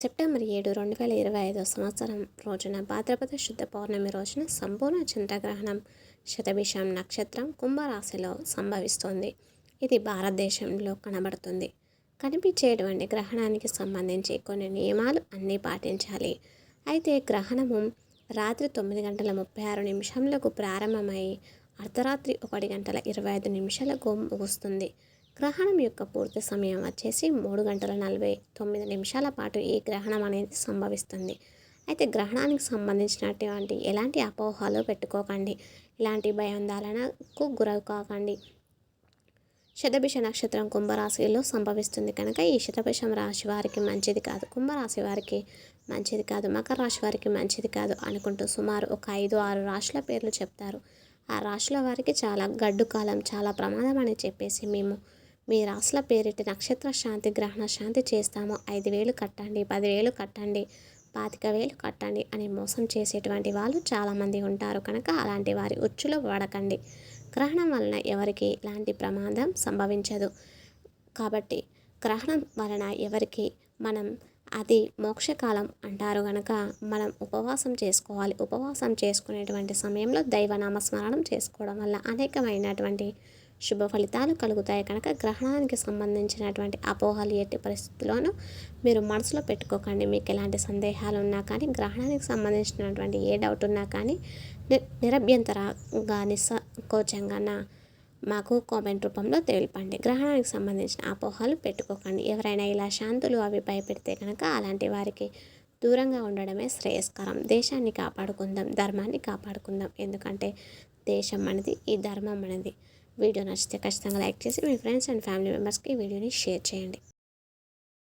September ఏడు రెండు వేల ఇరవై ఐదో సంవత్సరం రోజున భాద్రపద శుద్ధ పౌర్ణమి రోజున సంపూర్ణ చంద్రగ్రహణం శతభిషం నక్షత్రం కుంభరాశిలో సంభవిస్తోంది. ఇది భారతదేశంలో కనబడుతుంది. కనిపించేటువంటి గ్రహణానికి సంబంధించి కొన్ని నియమాలు అన్నీ పాటించాలి. అయితే గ్రహణము రాత్రి తొమ్మిది గంటల ముప్పై ఆరు నిమిషంలకు ప్రారంభమై అర్ధరాత్రి ఒకటి గంటల ఇరవై ఐదు నిమిషాలకు ముగుస్తుంది. గ్రహణం యొక్క పూర్తి సమయం వచ్చేసి మూడు గంటల నలభై తొమ్మిది నిమిషాల పాటు ఈ గ్రహణం అనేది సంభవిస్తుంది. అయితే గ్రహణానికి సంబంధించినటువంటి ఎలాంటి అపోహలు పెట్టుకోకండి. ఇలాంటి భయాందోళనకు గురవు కాకండి శతభిష నక్షత్రం కుంభరాశిలో సంభవిస్తుంది కనుక ఈ శతభిషం రాశి వారికి మంచిది కాదు. కుంభరాశి వారికి మంచిది కాదు. మకర రాశి వారికి మంచిది కాదు అనుకుంటూ సుమారు ఒక ఐదు ఆరు రాశుల పేర్లు చెప్తారు. ఆ రాశుల వారికి చాలా గడ్డు కాలం చాలా ప్రమాదం అని చెప్పేసి మేము మీ రాసుల పేరిటి నక్షత్ర శాంతి గ్రహణ శాంతి చేస్తాము. ఐదు వేలు కట్టండి పదివేలు కట్టండి పాతిక వేలు కట్టండి అని మోసం చేసేటువంటి వాళ్ళు చాలామంది ఉంటారు. కనుక అలాంటి వారి ఉచ్చులో వాడకండి గ్రహణం వలన ఎవరికి ఎలాంటి ప్రమాదం సంభవించదు. కాబట్టి గ్రహణం వలన ఎవరికి మనం అది మోక్షకాలం అంటారు కనుక మనం ఉపవాసం చేసుకోవాలి. ఉపవాసం చేసుకునేటువంటి సమయంలో దైవనామస్మరణం చేసుకోవడం వల్ల అనేకమైనటువంటి శుభ ఫలితాలు కలుగుతాయి కనుక గ్రహణానికి సంబంధించినటువంటి అపోహలు ఎట్టి పరిస్థితుల్లోనూ మీరు మనసులో పెట్టుకోకండి. మీకు ఎలాంటి సందేహాలు ఉన్నా కానీ గ్రహణానికి సంబంధించినటువంటి ఏ డౌట్ ఉన్నా కానీ నిరభ్యంతరంగా నిస్సంకోచంగా మాకు కామెంట్ రూపంలో తెలిపండి. గ్రహణానికి సంబంధించిన అపోహలు పెట్టుకోకండి. ఎవరైనా ఇలా శాంతులు అవి భయపెడితే కనుక అలాంటి వారికి దూరంగా ఉండడమే శ్రేయస్కరం. దేశాన్ని కాపాడుకుందాం ధర్మాన్ని కాపాడుకుందాం. ఎందుకంటే దేశం అనేది ఈ ధర్మం అనేది వీడియో నచ్చితే ఖచ్చితంగా లైక్ చేసి మీ ఫ్రెండ్స్ అండ్ ఫ్యామిలీ మెంబర్స్కి ఈ వీడియోని షేర్ చేయండి.